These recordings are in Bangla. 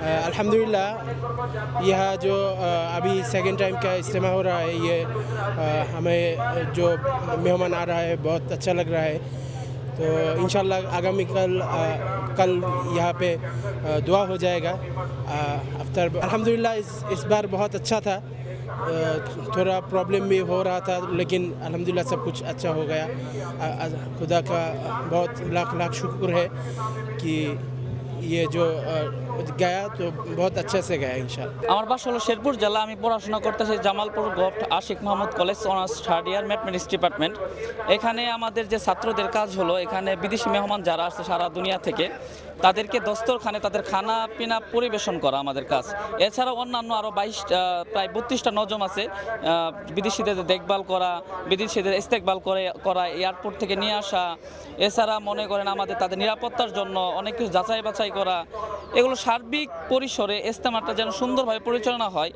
अल्हम्दुलिल्लाह यह जो अभी सेकंड टाइम का इज्तिमा हो रहा है ये हमें जो मेहमान आ रहा है बहुत अच्छा लग रहा है। तो इंशाल्लाह आगामी कल अ, कल यहाँ पे अ, दुआ हो जाएगा। अफ्तर अल्हम्दुलिल्लाह इस इस बार बहुत अच्छा था। थोड़ा प्रॉब्लम भी हो रहा था लेकिन अल्हम्दुलिल्लाह सब कुछ अच्छा हो गया। खुदा का बहुत लाख लाख शुक्र है कि ये जो अ, गया तो बहुत अच्छे से गया इंशाल्लाह আমার বাসা হলো শেরপুর জেলা আমি পড়াশোনা করতেছি Jamalpur govt Ashik Mahmud college honours third year mathematics department এখানে আমাদের যে ছাত্রদের কাজ হলো এখানে বিদেশি মেহমান যারা আসছে সারা দুনিয়া থেকে তাদেরকে দস্তরখানে তাদের খানা পিনা পরিবেশন করা আমাদের কাজ এছাড়া অন্যান্য আরও বাইশ প্রায় বত্রিশটা নজম আছে আহ, বিদেশিদের দেখভাল করা বিদেশিদের ইস্তেকবাল করে করা এয়ারপোর্ট থেকে নিয়ে আসা এছাড়া মনে করেন আমাদের তাদের নিরাপত্তার জন্য অনেক কিছু যাচাই বাছাই করা এগুলো সার্বিক পরিসরে ইস্তেমাটা যেন সুন্দরভাবে পরিচালনা হয়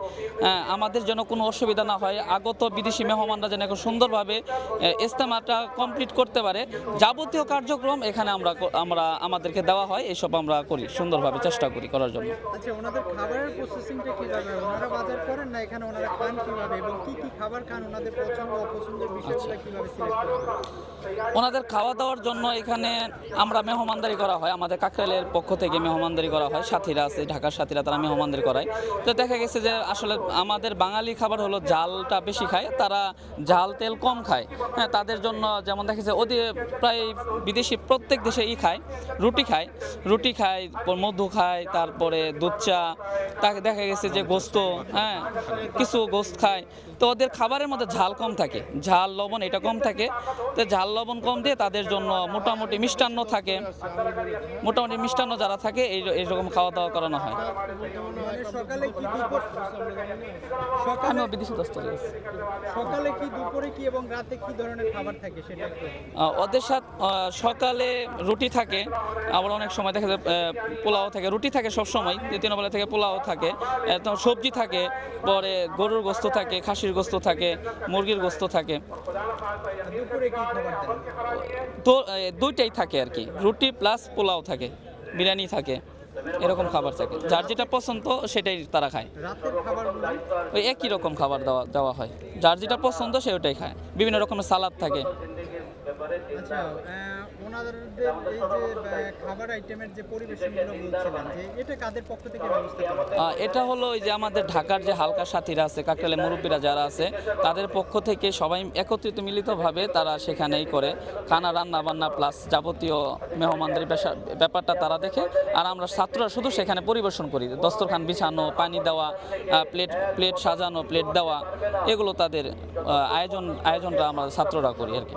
আমাদের যেন কোনো অসুবিধা না হয় আগত বিদেশি মেহমানরা যেন এখন সুন্দরভাবে ইস্তেমাটা কমপ্লিট করতে পারে। যাবতীয় কার্যক্রম এখানে আমরা আমরা আমাদেরকে দেওয়া হয় এসব আমরা করি সুন্দরভাবে চেষ্টা করি করার জন্য। আচ্ছা খান ওনাদের খাওয়া দাওয়ার জন্য এখানে আমরা মেহমানদারি করা হয় আমাদের কাকরাইলের পক্ষ থেকে। মেহমানদারি করা হয়, সাথীরা আছে, ঢাকার সাথীরা তারা মেহমানদারি করায়। তো দেখা গেছে যে আসলে আমাদের বাঙালি খাবার হলো জালটা বেশি খায়, তারা জাল তেল কম খায়। হ্যাঁ তাদের জন্য যেমন দেখা যাচ্ছে ওদের প্রায় বিদেশি প্রত্যেক দেশে ই খায়, রুটি খায়। রুটি খায় মধু খায়, তারপরে দুধ চা তাকে দেখা গেছে যে গোস্ত হ্যাঁ কিছু গোস্ত খায়। তো ওদের খাবারের মধ্যে ঝাল কম থাকে, ঝাল, লবণ, এটা কম থাকে। তো ঝাল, লবণ কম দিয়ে তাদের জন্য মোটামুটি মিষ্টান্ন থাকে। মোটামুটি মিষ্টান্ন যারা থাকে এই এইরকম খাওয়া দাওয়া করানো হয়। আমিও বিদেশি দস্তরে সকালে কি দুপুরে কি এবং রাতে কি ধরনের খাবার থাকে সেটা ওদের সাথে সকালে রুটি থাকে। আবার অনেক সময় দেখা যায় পোলাও থাকে। রুটি থাকে সব সময় দ্বিতীয় বেলা থেকে পোলাও থাকে। সবজি থাকে। পরে গরুর গোস্ত থাকে খাসির গোস্ত থাকে মুরগির গোস্ত থাকে। তো দুইটাই থাকে আর কি। রুটি প্লাস পোলাও থাকে। বিরিয়ানি থাকে এরকম খাবার থাকে। যার যেটা পছন্দ সেটাই তারা খায়। ওই একই রকম খাবার দেওয়া দেওয়া হয়। যার যেটা পছন্দ সে ওটাই খায়। বিভিন্ন রকমের সালাদ থাকে। আচ্ছা ওনাদের এই যে খাবার আইটেমের যে পরিবেশনগুলো বলছিলেন যে এটা কাদের পক্ষ থেকে ব্যবস্থা করা এটা হলো ওই যে আমাদের ঢাকার যে হালকা সাথীরা আছে কাকরালে মুরব্বীরা যারা আছে তাদের পক্ষ থেকে সবাই একত্রিত মিলিতভাবে তারা সেখানেই করে। খানা রান্না বান্না প্লাস যাবতীয় মেহমানদের ব্যাপারটা তারা দেখে আর আমরা ছাত্ররা শুধু সেখানে পরিবেশন করি। দস্তরখান বিছানো পানি দেওয়া প্লেট প্লেট সাজানো প্লেট দেওয়া এগুলো তাদের আয়োজন আয়োজনটা আমরা ছাত্ররা করি আর কি।